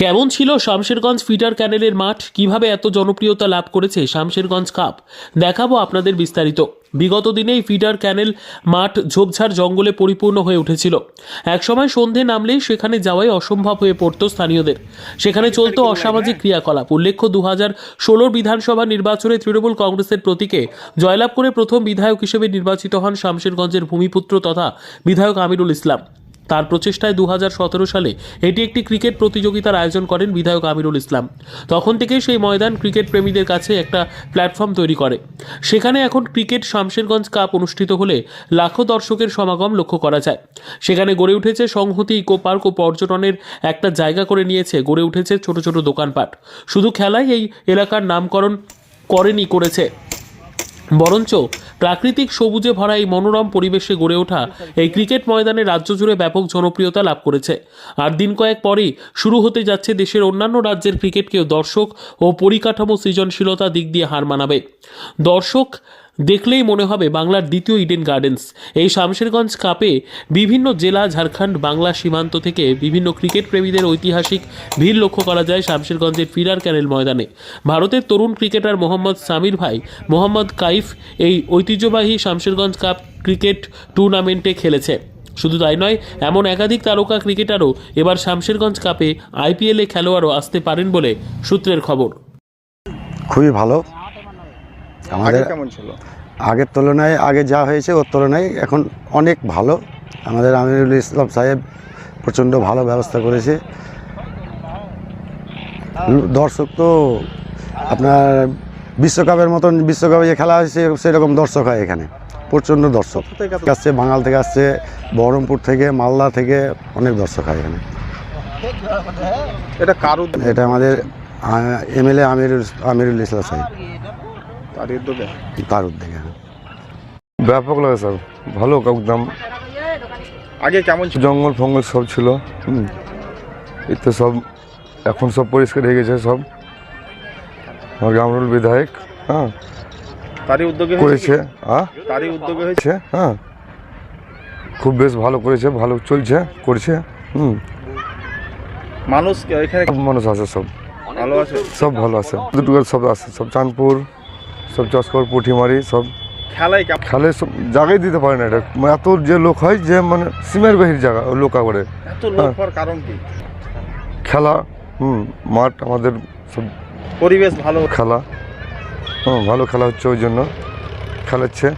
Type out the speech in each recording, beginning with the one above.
কেমন ছিল শামশেরগঞ্জ ফিটার ক্যানেলের মাঠ? কীভাবে এত জনপ্রিয়তা লাভ করেছে শামশেরগঞ্জ কাপ? দেখাবো আপনাদের বিস্তারিত। বিগত দিনেই ফিডার ক্যানেল মাঠ ঝোপঝাড় জঙ্গলে পরিপূর্ণ হয়ে উঠেছিল। একসময় সন্ধে নামলেই সেখানে যাওয়াই অসম্ভব হয়ে পড়ত স্থানীয়দের। সেখানে চলতো অসামাজিক ক্রিয়াকলাপ। উল্লেখ্য দু হাজার ষোলোর বিধানসভা নির্বাচনে তৃণমূল কংগ্রেসের প্রতীকে জয়লাভ করে প্রথম বিধায়ক হিসেবে নির্বাচিত হন শামশেরগঞ্জের ভূমিপুত্র তথা বিধায়ক আমিরুল ইসলাম। তার প্রচেষ্টায় দু হাজার সতেরো সালে এটি একটি ক্রিকেট প্রতিযোগিতার আয়োজন করেন বিধায়ক আমিরুল ইসলাম। তখন থেকেই সেই ময়দান ক্রিকেট প্রেমীদের কাছে একটা প্ল্যাটফর্ম তৈরি করে। সেখানে এখন ক্রিকেট শামশেরগঞ্জ কাপ অনুষ্ঠিত হলে লাখো দর্শকের সমাগম লক্ষ্য করা যায়। সেখানে গড়ে উঠেছে সংহতি ইকো পার্ক ও পর্যটনের একটা জায়গা করে নিয়েছে গড়ে উঠেছে ছোট ছোট দোকানপাট। শুধু খেলাই এই এলাকার নামকরণ করেনি, করেছে বরঞ্চ প্রাকৃতিক সবুজে ভরা এই মনোরম পরিবেশে গড়ে ওঠা এই ক্রিকেট ময়দানে রাজ্য জুড়ে ব্যাপক জনপ্রিয়তা লাভ করেছে। আর দিন কয়েক পরেই শুরু হতে যাচ্ছে দেশের অন্যান্য রাজ্যের ক্রিকেটকেও দর্শক ও পরিকাঠামো সৃজনশীলতা দিক দিয়ে হার মানাবে। দর্শক দেখলেই মনে হবে বাংলার দ্বিতীয় ইডেন গার্ডেন্স এই শামশেরগঞ্জ কাপে বিভিন্ন জেলা, ঝাড়খণ্ড, বাংলা সীমান্ত থেকে বিভিন্ন ক্রিকেট প্রেমীদের ঐতিহাসিক ভিড় লক্ষ্য করা যায় শামশেরগঞ্জের ফিরার ক্যানেল ময়দানে। ভারতের তরুণ ক্রিকেটার মোহাম্মদ সামির ভাই, মোহাম্মদ কাইফ এই ঐতিহ্যবাহী শামশেরগঞ্জ কাপ ক্রিকেট টুর্নামেন্টে খেলেছে। শুধু তাই নয়, এমন একাধিক তারকা ক্রিকেটারও এবার শামশেরগঞ্জ কাপে আইপিএলে খেলোয়াড়ও আসতে পারেন বলে সূত্রের খবর। খুবই ভালো। আমাদের কেমন ছিল? আগের তুলনায় আগে যা হয়েছে ওর তুলনায় এখন অনেক ভালো। আমাদের আমিরুল ইসলাম সাহেব প্রচণ্ড ভালো ব্যবস্থা করেছে। দর্শক তো আপনার বিশ্বকাপের মতন বিশ্বকাপে যে খেলা হয়েছে সেরকম দর্শক হয় এখানে। প্রচণ্ড দর্শক। আসছে বাঙাল থেকে আসছে বহরমপুর থেকে মালদা থেকে অনেক দর্শক হয় এখানে। এটা কার উদ্যোগ এটা আমাদের এমএলএ আমিরুল আমিরুল ইসলাম সাহেব। তার উদ্যোগে তার উদ্যোগে ব্যাপক লাগে স্যার ভালো একদম আগে কেমন ছিল? জঙ্গল ফঙ্গল সব ছিল হুম। এতে সব এখন সব পরিষ্কার হয়ে গেছে সব। আমার গ্রামরুল বিধায়ক হ্যাঁ তারই উদ্যোগে করেছে হ্যাঁ। তারই উদ্যোগে হয়েছে? হ্যাঁ। খুব বেশ ভালো করেছে ভালো চলছে করছে হুম। মানুষ এখানে মানুষ আছে সব। ভালো আছে? সব ভালো আছে। দুটো সব আছে সব চাঁদপুর সব চস্কর পুঁঠিমারি সব খেলায় কেমন? খেলে সব জায়গায় দিতে পারে না এটা। মানে এত যে লোক হয় যে মানে সিমের বাহির জায়গা লোকা করে। এত লোক হওয়ার কারণ কি? খেলা হুম মাঠ আমাদের সব পরিবেশ ভালো। খেলা হুম ভালো খেলা হচ্ছে ওই জন্য। খেলাচ্ছে।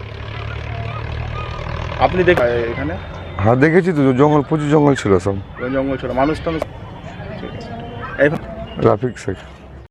আপনি দেখ এখানে? হ্যাঁ দেখেছি তো জঙ্গল প্রচুর জঙ্গল ছিল সব। জঙ্গল ছিল মানুষ টানুষ ঠিক রাফিক শেখ।